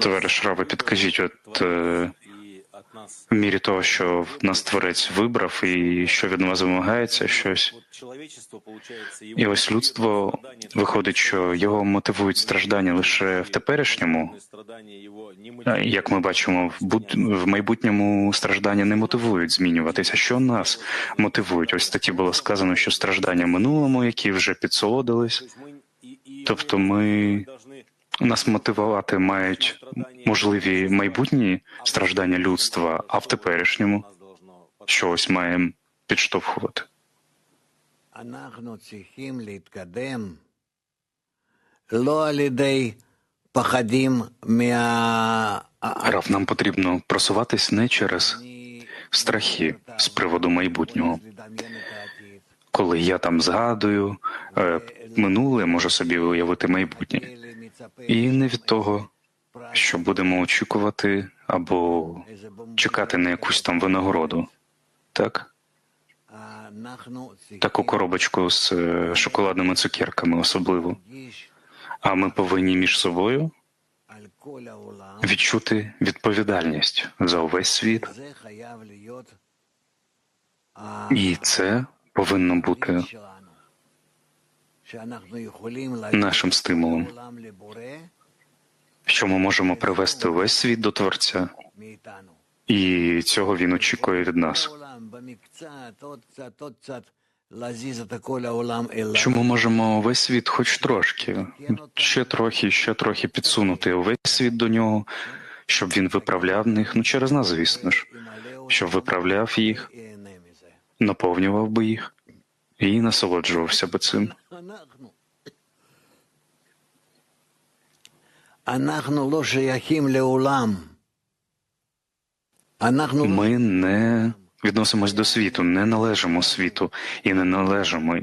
Товариш Раве, підкажіть, от е, Творец и от нас в мірі того, що нас творець вибрав, і що від нас вимагається щось. вот человечество, получается, его І ось людство страдания, виходить, що його мотивують страждання лише в теперішньому. страдания его не А, мотивируют. Як ми бачимо, в буд- в майбутньому страждання не мотивують змінюватися. Що нас мотивують? Ось в статті було сказано, що страждання в минулому, які вже підсолодились, То есть мы и- и тобто мы ми должны нас мотивувати мають можливі майбутні страждання людства, а в теперішньому щось маємо підштовхувати. Рав, нам потрібно просуватись не через страхи з приводу майбутнього. Коли я там згадую е, минуле, можу собі уявити майбутнє. І не від того, що будемо очікувати або чекати на якусь там винагороду. Так? Таку коробочку з е, шоколадними цукерками особливо. А ми повинні між собою відчути відповідальність за увесь світ. І це повинно бути нашим стимулом, що ми можемо привести увесь світ до Творця, і цього він очікує від нас. Що ми можемо весь світ, хоч трошки, ще трохи, ще трохи підсунути увесь світ до нього, щоб він виправляв них, ну через нас, звісно ж, щоб виправляв їх, наповнював би їх і насолоджувався би цим. Ми не відносимось до світу, не належимо світу і не належимо,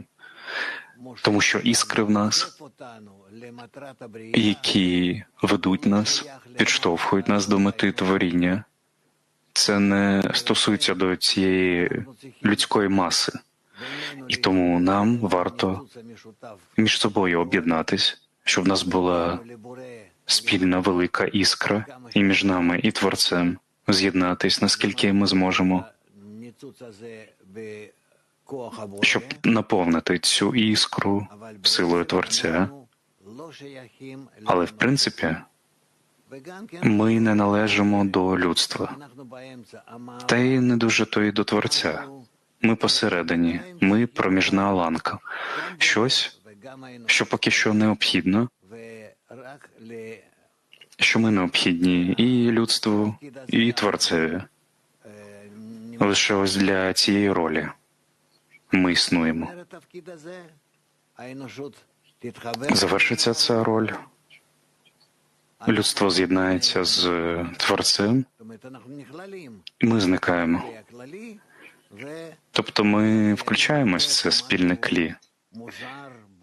тому що іскри в нас, які ведуть нас, підштовхують нас до мети творіння. Це не стосується до цієї людської маси і тому нам варто між собою об'єднатись, щоб в нас була спільна велика іскра і між нами і творцем з'єднатись, наскільки ми зможемо, щоб наповнити цю іскру силою творця. Але в принципі ми не належимо до людства, та й не дуже то й до творця. Ми посередині, ми проміжна ланка, щось, що поки що необхідно, що ми необхідні і людству, і творцеві. Лише ось для цієї ролі ми існуємо. Завершиться ця роль. Людство з'єднається з творцем, ми зникаємо. Тобто ми включаємось в це спільне клі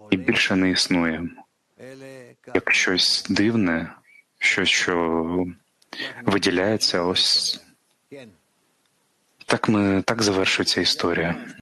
і більше не існуємо. Як щось дивне, щось, що виділяється, ось так ми так завершується історія.